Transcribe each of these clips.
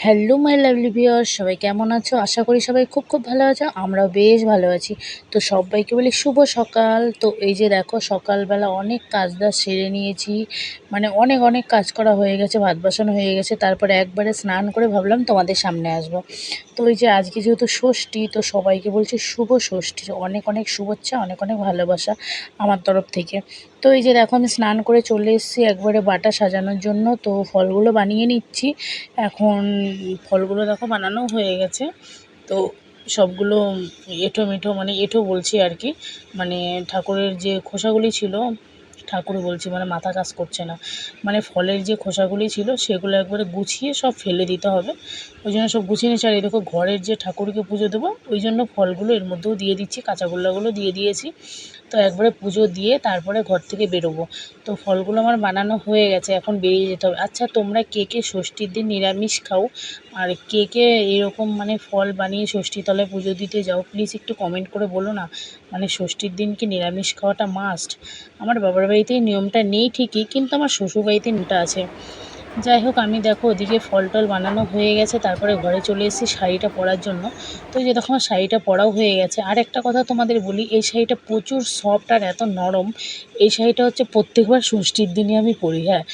Hello, my lovely viewer সবাই কেমন আছো? আশা করি সবাই খুব খুব ভালো আছো, আমরাও বেশ ভালো আছি। তো সবাইকে বলি শুভ সকাল। তো এই যে দেখো, সকালবেলা অনেক কাজ দাজ সেরে নিয়েছি। মানে অনেক অনেক কাজ করা হয়ে গেছে, ভাত বাসন হয়ে গেছে। তারপরে একবারে স্নান করে ভাবলাম তোমাদের সামনে আসব। তো এই যে আজকে যেহেতু ষষ্ঠী, তো সবাইকে বলছি শুভ ষষ্ঠী। অনেক অনেক শুভেচ্ছা, অনেক অনেক ভালোবাসা আমার তরফ থেকে। তো এই যে দেখো, আমি স্নান করে চলে এসেছি একবারে বাটা সাজানোর জন্য। তো ফলগুলো বানিয়ে নিচ্ছি। এখন ফলগুলো দেখো বানানো হয়ে গেছে। তো সবগুলো এঁঠো মেঠো মানে এঁঠো বলছি আর কি। মানে ঠাকুরের যে খোসাগুলি ছিল ঠাকুর বলছি মানে মাথা কাজ করছে না। মানে ফলের যে খোসাগুলি ছিল, সেগুলো একবারে গুছিয়ে সব ফেলে দিতে হবে। ওই জন্য সব গুছিয়ে নিচ্ছি আর এই দেখো, ঘরের যে ঠাকুরকে পুজো দেবো, ওই জন্য ফলগুলো এর মধ্যেও দিয়ে দিচ্ছি কাঁচাগোল্লাগুলো দিয়ে দিয়েছি। তো একবারে পুজো দিয়ে তারপরে ঘর থেকে বেরোবো। তো ফলগুলো আমার বানানো হয়ে গেছে, এখন বেরিয়ে যেতে হবে। আচ্ছা তোমরা কে কে ষষ্ঠীর দিন নিরামিষ খাও? আর কে কে এরকম মানে ফল বানিয়ে ষষ্ঠী তলায় পুজো দিতে যাও? প্লিজ একটু কমেন্ট করে বলো না। মানে ষষ্ঠীর দিন কি নিরামিষ খাওয়াটা মাস্ট আমার বাবার বাড়িতে নিয়মটা নেই ঠিকই, কিন্তু আমার শ্বশুরবাড়িতে নিয়মটা আছে। যাই হোক, আমি দেখো ওদিকে ফল টল বানানো হয়ে গেছে, তারপরে ঘরে চলে এসেছি শাড়িটা পরার জন্য। তো যে দেখো আমার শাড়িটা পরাও হয়ে গেছে। আর একটা কথা তোমাদের বলি, এই শাড়িটা প্রচুর সফট আর এত নরম। এই শাড়িটা হচ্ছে প্রত্যেকবার ষষ্ঠীর দিনই আমি পরি হ্যাঁ।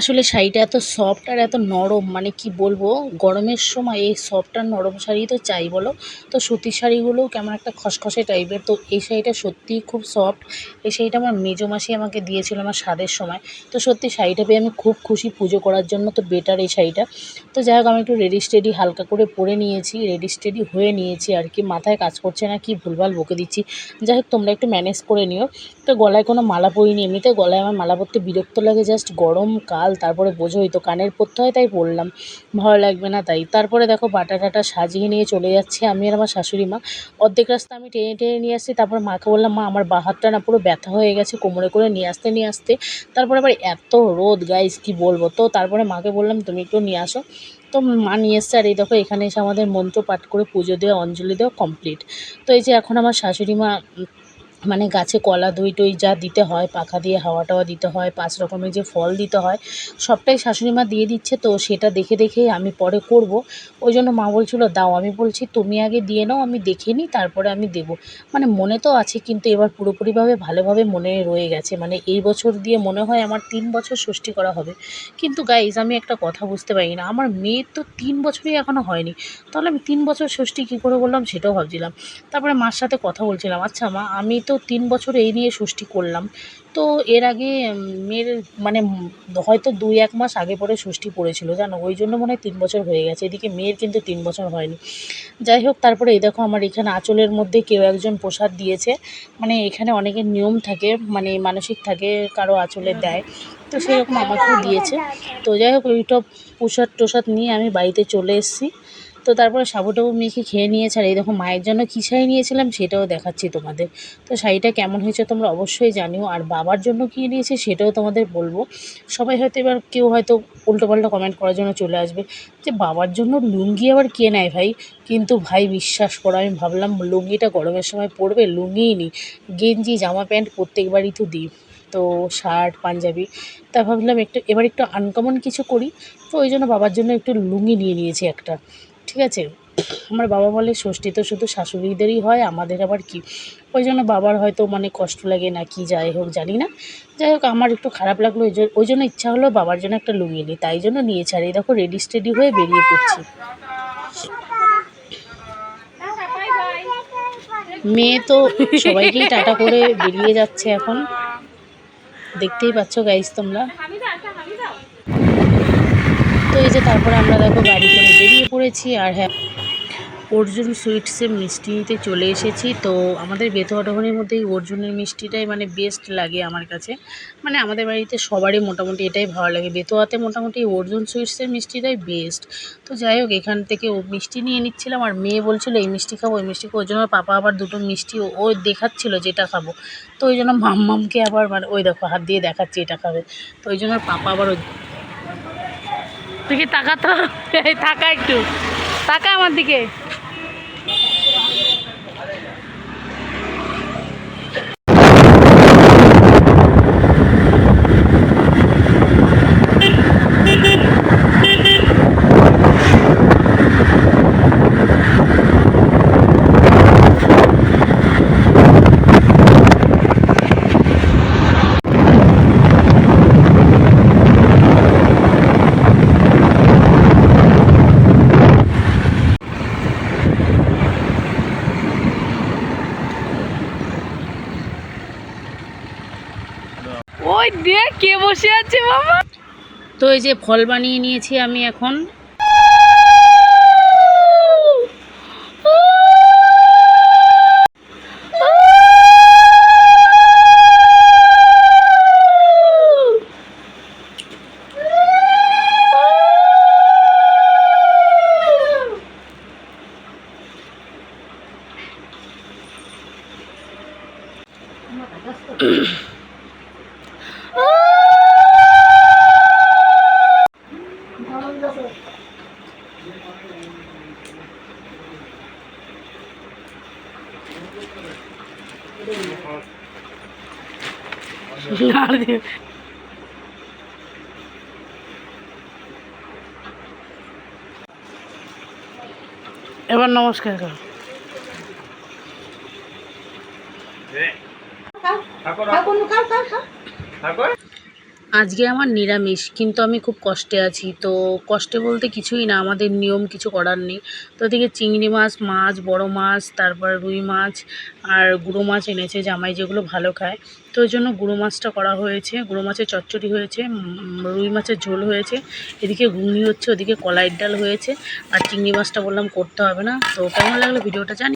আসলে শাড়িটা এত সফট আর এত নরম মানে কি বলব, গরমের সময় এই সফট আর নরম শাড়ি তো চাই বলো। তো সুতির শাড়িগুলোও কেমন একটা খসখসে টাইপের তো এই শাড়িটা সত্যিই খুব সফট এই শাড়িটা আমার মেজো মাসি আমাকে দিয়েছিল আমার স্বাদের সময়। তো সত্যি শাড়িটা পেয়ে আমি খুব খুশি পুজো করার জন্য, তো বেটার এই শাড়িটা। তো যাই হোক, আমি একটু রেডি স্টেডি হালকা করে পরে নিয়েছি রেডি স্টেডি হয়ে নিয়েছি আর কি। মাথায় কাজ করছে না, কি ভুলভাল বকে দিচ্ছি। যাই হোক, তোমরা একটু ম্যানেজ করে নিও। তো গলায় কোনো মালা পরিনি এমনিতে গলায় আমার মালা পরতে বিরক্ত লাগে জাস্ট গরম কাল তারপরে বোঝোই, তো কানের পরতে হয় তাই পরলাম ভালো লাগবে না তাই। তারপরে দেখো বাটা টাটা সাজিয়ে নিয়ে চলে যাচ্ছে আমি আর আমার শাশুড়ি মা। অর্ধেক রাস্তা আমি টেনে টেনে নিয়ে আসছি, তারপর মাকে বললাম, মা, আমার বাঁ হাতটা না পুরো ব্যথা হয়ে গেছে, কোমরে করে নিয়ে আসতে নিয়ে আসতে। তারপরে আবার এত রোদ গাইস কি বলব? তো তারপরে মাকে বললাম, তুমি একটু নিয়ে আসো। তো মা নিয়ে এসছে, আর এই দেখো এখানে এসে আমাদের মন্ত্র পাঠ করে পুজো দেওয়া, অঞ্জলি দেওয়া কমপ্লিট তো এই যে এখন আমার শাশুড়ি মা মানে গাছে কলা, দই টই যা দিতে হয়, পাখা দিয়ে হাওয়া টাওয়া দিতে হয়, পাঁচ রকমের যে ফল দিতে হয়, সবটাই শাশুড়ি মা দিয়ে দিচ্ছে। তো সেটা দেখে দেখেই আমি পরে করব। ওই জন্য মা বলছিল, দাও। আমি বলছি, তুমি আগে দিয়ে নাও, আমি দেখে নিই, তারপরে আমি দেবো। মানে মনে তো আছে, কিন্তু এবার পুরোপুরিভাবে ভালোভাবে মনে রয়ে গেছে। মানে এই বছর দিয়ে মনে হয় আমার তিন বছর ষষ্ঠী করা হবে। কিন্তু গাইজ আমি একটা কথা বুঝতে পারি না। আমার মেয়ের তো তিন বছরই এখনও হয়নি। তাহলে আমি তিন বছর ষষ্ঠী কী করে বললাম সেটাও ভাবছিলাম। তারপরে মার সাথে কথা বলছিলাম আচ্ছা মা, আমি তো তিন বছর এই নিয়ে ষষ্ঠী করলাম। তো এর আগে মেয়ের মানে হয়তো দুই এক মাস আগে পরে ষষ্ঠী পড়েছিল, জানো? ওই জন্য মনে হয় তিন বছর হয়ে গেছে। এদিকে মেয়ের কিন্তু তিন বছর হয়নি। যাই হোক, তারপরে এই দেখো আমার এখানে আঁচলের মধ্যে কেউ একজন প্রসাদ দিয়েছে। মানে এখানে অনেকের নিয়ম থাকে মানে মানসিক থাকে, কারও আঁচলে দেয়। তো সেরকম আমাকেও দিয়েছে। তো যাই হোক ওইটা প্রসাদ টোসাদ নিয়ে আমি বাড়িতে চলে এসেছি। তো তারপরে সাবু টাবু মেখে খেয়ে নিয়েছে, আর এই মায়ের জন্য কী শাড়ি নিয়েছিলাম সেটাও দেখাচ্ছি তোমাদের। তো শাড়িটা কেমন হয়েছে তোমরা অবশ্যই জানিও, আর বাবার জন্য কী নিয়েছে সেটাও তোমাদের বলব। সবাই হয়তো এবার কেউ হয়তো উল্টোপাল্টা কমেন্ট করার জন্য চলে আসবে, যে বাবার জন্য লুঙ্গি আবার কে নেয় ভাই? কিন্তু ভাই বিশ্বাস করো, আমি ভাবলাম লুঙ্গিটা গরমের সময় পরবে, লুঙ্গিই নিই গেঞ্জি, জামা প্যান্ট প্রত্যেকবারই তো দিই, তো শার্ট, পাঞ্জাবি। তা ভাবলাম একটু, এবার একটু আনকমন কিছু করি, তো ওই জন্য বাবার জন্য একটু লুঙ্গি নিয়ে নিয়েছি একটা। ঠিক আছে? আমার বাবা বলে, ষষ্ঠী তো শুধু শাশুড়িদেরই হয়, আমাদের আবার কি? ওই জন্য বাবার হয়তো মানে কষ্ট লাগে না, কি যাই হোক, জানি না। যাই হোক, আমার একটু খারাপ লাগল ওই ওই জন্য ইচ্ছা হলো বাবার জন্য একটা লুঙ্গি নিই, তাই জন্য নিয়ে এই দেখো রেডি স্টেডি হয়ে বেরিয়ে পড়ছি। মেয়ে তো সবাইকেই টাটা করে বেরিয়ে যাচ্ছে এখন। দেখতেই পাচ্ছ গাইজ তোমরা। তো এই যে তারপরে আমরা দেখো গাড়ি করে বেরিয়ে পড়েছি আর হ্যাঁ অর্জুন সুইটসে মিষ্টি নিতে চলে এসেছি। তো আমাদের বেতোয়াডহনের মধ্যে এই অর্জুনের মিষ্টিটাই মানে বেস্ট লাগে আমার কাছে। মানে আমাদের বাড়িতে সবারই মোটামুটি এটাই ভালো লাগে। বেতোয়াতে মোটামুটি অর্জুন সুইটসের মিষ্টিটাই বেস্ট তো যাই হোক, এখান থেকে ও মিষ্টি নিয়ে নিচ্ছিলাম আর মেয়ে বলছিল, এই মিষ্টি খাব ওই মিষ্টি খাব। ওই জন্য পাপা আবার দুটো মিষ্টি ও দেখাচ্ছিল যেটা খাব। তো ওই জন্য মাম্মামকে আবার মানে ওই দেখো হাত দিয়ে দেখাচ্ছে এটা খাবে। তো ওই জন্য পাপা আবার ওই তুই কি টাকা তো টাকা একটু। টাকা আমার দিকে। ওই দিয়ে কে বসে আছে বাবা। তো এই যে ফল বানিয়ে নিয়েছি আমি এখন। এবার নমস্কার করো। আজকে আমার নিরামিষ, কিন্তু আমি খুব কষ্টে আছি। তো কষ্টে বলতে কিছুই না, আমাদের নিয়ম কিছু করার নেই। তো এদিকে চিংড়ি মাছ মাছ, বড় মাছ, তারপর রুই মাছ আর গুঁড়ো মাছ এনেছে, জামাই যেগুলো ভালো খায়। তো ওই জন্য গুঁড়ো মাছটা করা হয়েছে, গুঁড়ো মাছের চচ্চড়ি হয়েছে রুই মাছের ঝোল হয়েছে। এদিকে ঘুগনি হচ্ছে, ওদিকে কলাইয়ের ডাল হয়েছে। আর চিংড়ি মাছটা বললাম করতে হবে না। তো কেমন লাগল ভিডিওটা জানি